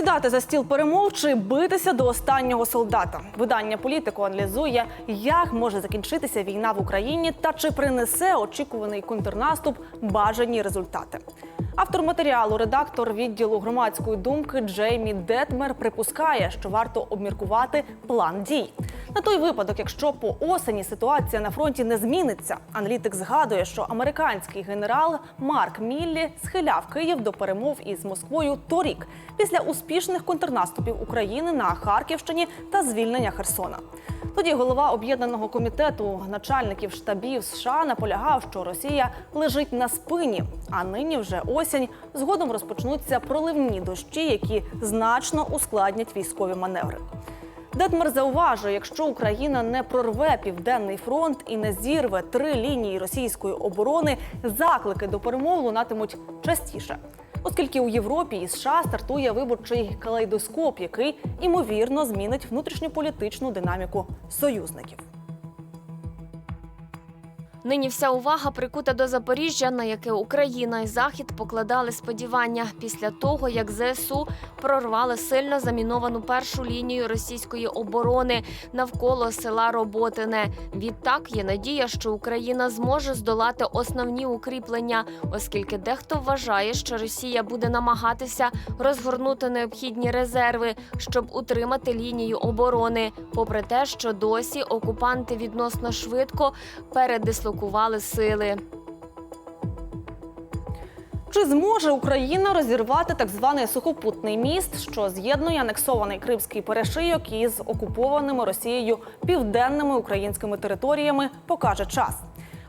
Сідати за стіл перемов чи битися до останнього солдата. Видання політику аналізує, як може закінчитися війна в Україні та чи принесе очікуваний контрнаступ бажані результати. Автор матеріалу, редактор відділу громадської думки Джеймі Детмер припускає, що варто обміркувати план дій. На той випадок, якщо по осені ситуація на фронті не зміниться, аналітик згадує, що американський генерал Марк Міллі схиляв Київ до перемов із Москвою торік після успішних контрнаступів України на Харківщині та звільнення Херсона. Тоді голова об'єднаного комітету начальників штабів США наполягав, що Росія лежить на спині, а нині вже осінь. Згодом розпочнуться проливні дощі, які значно ускладнять військові маневри. Детмер зауважує, якщо Україна не прорве південний фронт і не зірве три лінії російської оборони, заклики до перемов лунатимуть частіше. Оскільки у Європі і США стартує виборчий калейдоскоп, який імовірно змінить внутрішньополітичну динаміку союзників. Нині вся увага прикута до Запоріжжя, на яке Україна і Захід покладали сподівання після того, як ЗСУ прорвали сильно заміновану першу лінію російської оборони навколо села Роботине. Відтак є надія, що Україна зможе здолати основні укріплення, оскільки дехто вважає, що Росія буде намагатися розгорнути необхідні резерви, щоб утримати лінію оборони, попри те, що досі окупанти відносно швидко передислокували сили. Чи зможе Україна розірвати так званий сухопутний міст, що з'єднує анексований Кримський перешийок із окупованими Росією південними українськими територіями, покаже час.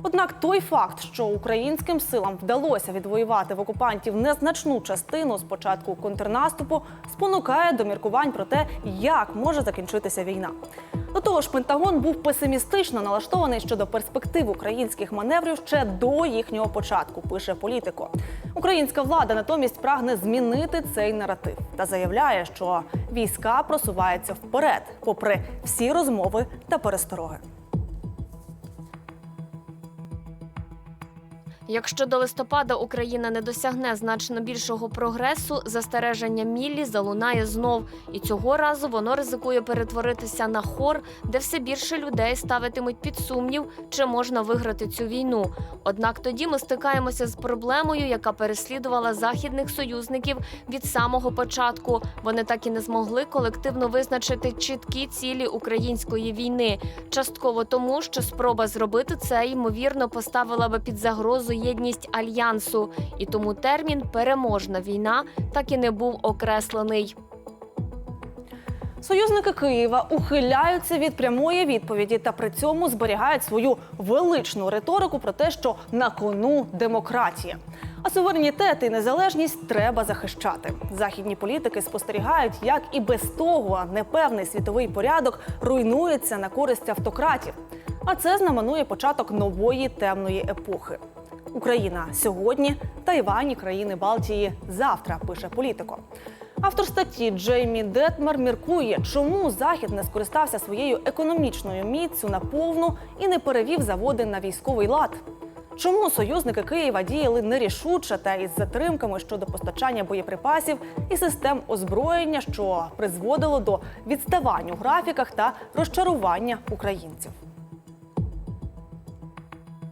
Однак той факт, що українським силам вдалося відвоювати в окупантів незначну частину з початку контрнаступу, спонукає до міркувань про те, як може закінчитися війна. До того ж, Пентагон був песимістично налаштований щодо перспектив українських маневрів ще до їхнього початку. Пише політико. Українська влада натомість прагне змінити цей наратив та заявляє, що війська просуваються вперед, попри всі розмови та перестороги. Якщо до листопада Україна не досягне значно більшого прогресу, застереження Міллі залунає знов, і цього разу воно ризикує перетворитися на хор, де все більше людей ставитимуть під сумнів, чи можна виграти цю війну. Однак тоді ми стикаємося з проблемою, яка переслідувала західних союзників від самого початку. Вони так і не змогли колективно визначити чіткі цілі української війни, частково тому, що спроба зробити це ймовірно поставила би під загрозу єдність альянсу, і тому термін переможна війна так і не був окреслений. Союзники Києва ухиляються від прямої відповіді та при цьому зберігають свою величну риторику про те, що на кону демократія. А суверенітет і незалежність треба захищати. Західні політики спостерігають, як і без того непевний світовий порядок руйнується на користь автократів. А це знаменує початок нової темної епохи. Україна сьогодні, Тайвань і країни Балтії завтра, пише політико. Автор статті Джеймі Детмер міркує, чому Захід не скористався своєю економічною міцю на повну і не перевів заводи на військовий лад. Чому союзники Києва діяли нерішуче та із затримками щодо постачання боєприпасів і систем озброєння, що призводило до відставань у графіках та розчарування українців?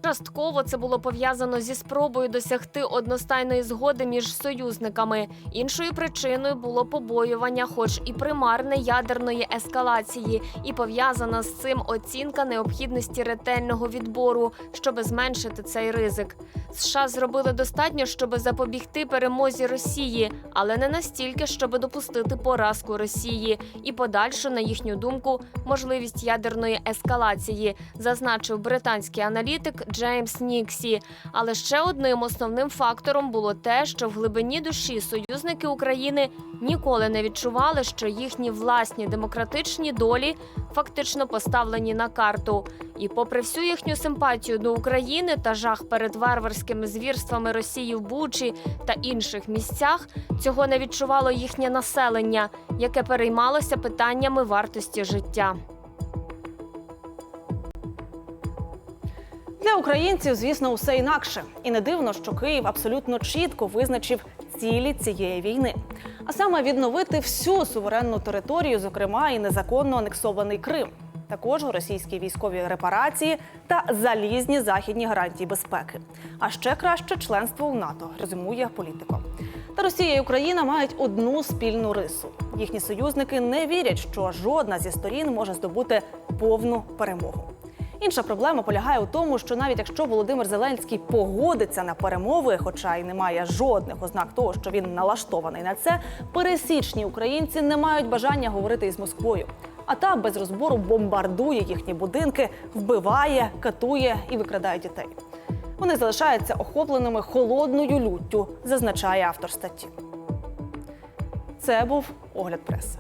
Частково це було пов'язано зі спробою досягти одностайної згоди між союзниками. Іншою причиною було побоювання, хоч і примарне ядерної ескалації, і пов'язана з цим оцінка необхідності ретельного відбору, щоб зменшити цей ризик. США зробили достатньо, щоб запобігти перемозі Росії, але не настільки, щоб допустити поразку Росії і подальшу, на їхню думку, можливість ядерної ескалації, зазначив британський аналітик Джеймс Ніксі. Але ще одним основним фактором було те, що в глибині душі союзники України ніколи не відчували, що їхні власні демократичні долі фактично поставлені на карту. І, попри всю їхню симпатію до України та жах перед варварськими звірствами Росії в Бучі та інших місцях, цього не відчувало їхнє населення, яке переймалося питаннями вартості життя. Для українців, звісно, усе інакше. І не дивно, що Київ абсолютно чітко визначив цілі цієї війни, а саме відновити всю суверенну територію, зокрема і незаконно анексований Крим. Також російські військові репарації та залізні західні гарантії безпеки. А ще краще членство у НАТО, резюмує політико. Та Росія і Україна мають одну спільну рису. Їхні союзники не вірять, що жодна зі сторін може здобути повну перемогу. Інша проблема полягає у тому, що навіть якщо Володимир Зеленський погодиться на перемови, хоча й немає жодних ознак того, що він налаштований на це, пересічні українці не мають бажання говорити із Москвою. А та без розбору бомбардує їхні будинки, вбиває, катує і викрадає дітей. Вони залишаються охопленими холодною люттю, зазначає автор статті. Це був огляд преси.